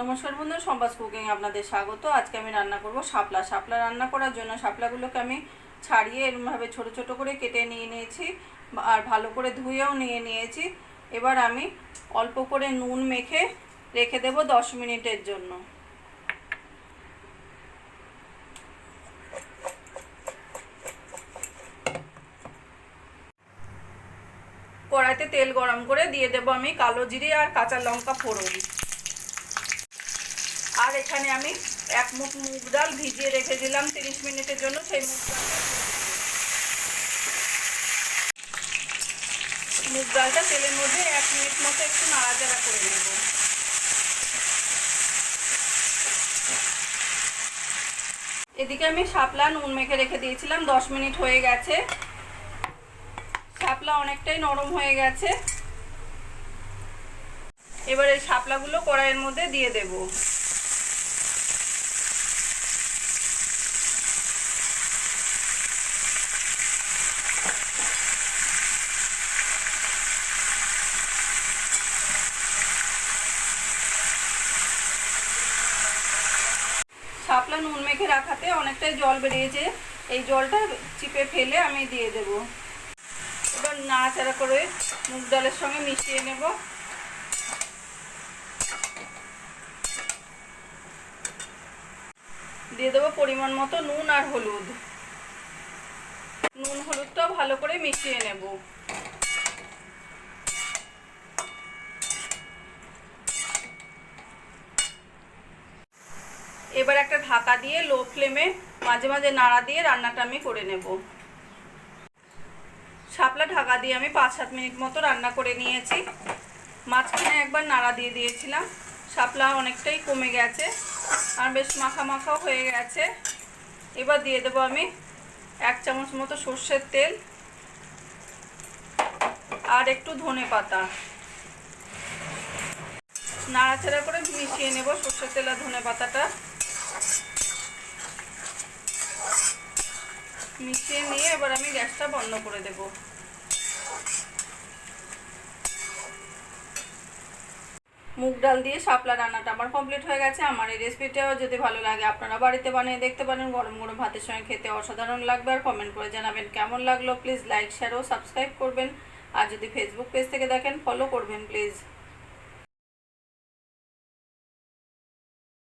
নমস্কার বন্ধু সম্বাস কুকিং আপনাদের স্বাগত। আজকে আমি রান্না করব শাপলা। শাপলা রান্না করার জন্য শাপলাগুলোকে আমি ছাড়িয়ে এরমভাবে ছোট ছোট করে কেটে নিয়ে নিয়েছি আর ভালো করে ধুয়েও নিয়ে নিয়েছি। এবার আমি অল্প করে নুন মেখে রেখে দেব দশ মিনিটের জন্য। কড়াইতে তেল গরম করে দিয়ে দেব আমি কালো জিরে আর কাঁচা লঙ্কা ফোড়ন। আর এখানে আমি এক মুখ মুগ ডাল ভিজিয়ে রেখে দিলাম তিরিশ মিনিটের জন্য, সেই মুগ ডালটা মুগ ডালটা তেলের মধ্যে এক মিনিট মতো একটু নাড়াচাড়া করে নেব। এদিকে আমি শাপলা নুন মেখে রেখে দিয়েছিলাম, দশ মিনিট হয়ে গেছে। শাপলা অনেকটাই নরম হয়ে গেছে। এবার এই শাপলাগুলো কড়াইয়ের মধ্যে দিয়ে দেবো। শাপলা নুন মেখে রাখাতে অনেকটাই জল বেরিয়েছে। এই জলটা চিপে ফেলে আমি দিয়ে দেব। এবার নাড়াচাড়া করে মুগ ডালের সঙ্গে মিশিয়ে নেব। দিয়ে দেবো পরিমাণ মতো নুন আর হলুদ। নুন হলুদটাও ভালো করে মিশিয়ে নেব। এবার একটা ঢাকা দিয়ে লো ফ্লেমে মাঝে মাঝে নাড়া দিয়ে রান্নাটা আমি করে নেব। শাপলা ঢাকা দিয়ে আমি পাঁচ সাত মিনিট মতো রান্না করে নিয়েছি। মাঝখানে একবার নাড়া দিয়ে দিয়েছিলাম। শাপলা অনেকটাই কমে গেছে আর বেশ মাখা মাখাও হয়ে গেছে। এবার দিয়ে দেবো আমি এক চামচ মতো সর্ষের তেল আর একটু ধনে পাতা। নাড়াচাড়া করে মিশিয়ে নেব সর্ষের তেল আর ধনে পাতাটা। মিশিয়ে নিয়ে এবার আমি গ্যাসটা বন্ধ করে দেব। মুগ ডাল দিয়ে শাপলা রান্নাটা আমার কমপ্লিট হয়ে গেছে। আমার এই রেসিপিটাও যদি ভালো লাগে আপনারা বাড়িতে বানিয়ে দেখতে পারেন। গরম গরম ভাতের সঙ্গে খেতে অসাধারণ লাগবে। আর কমেন্ট করে জানাবেন কেমন লাগল? প্লিজ লাইক শেয়ার ও সাবস্ক্রাইব করবেন। আর যদি ফেসবুক পেজ থেকে দেখেন ফলো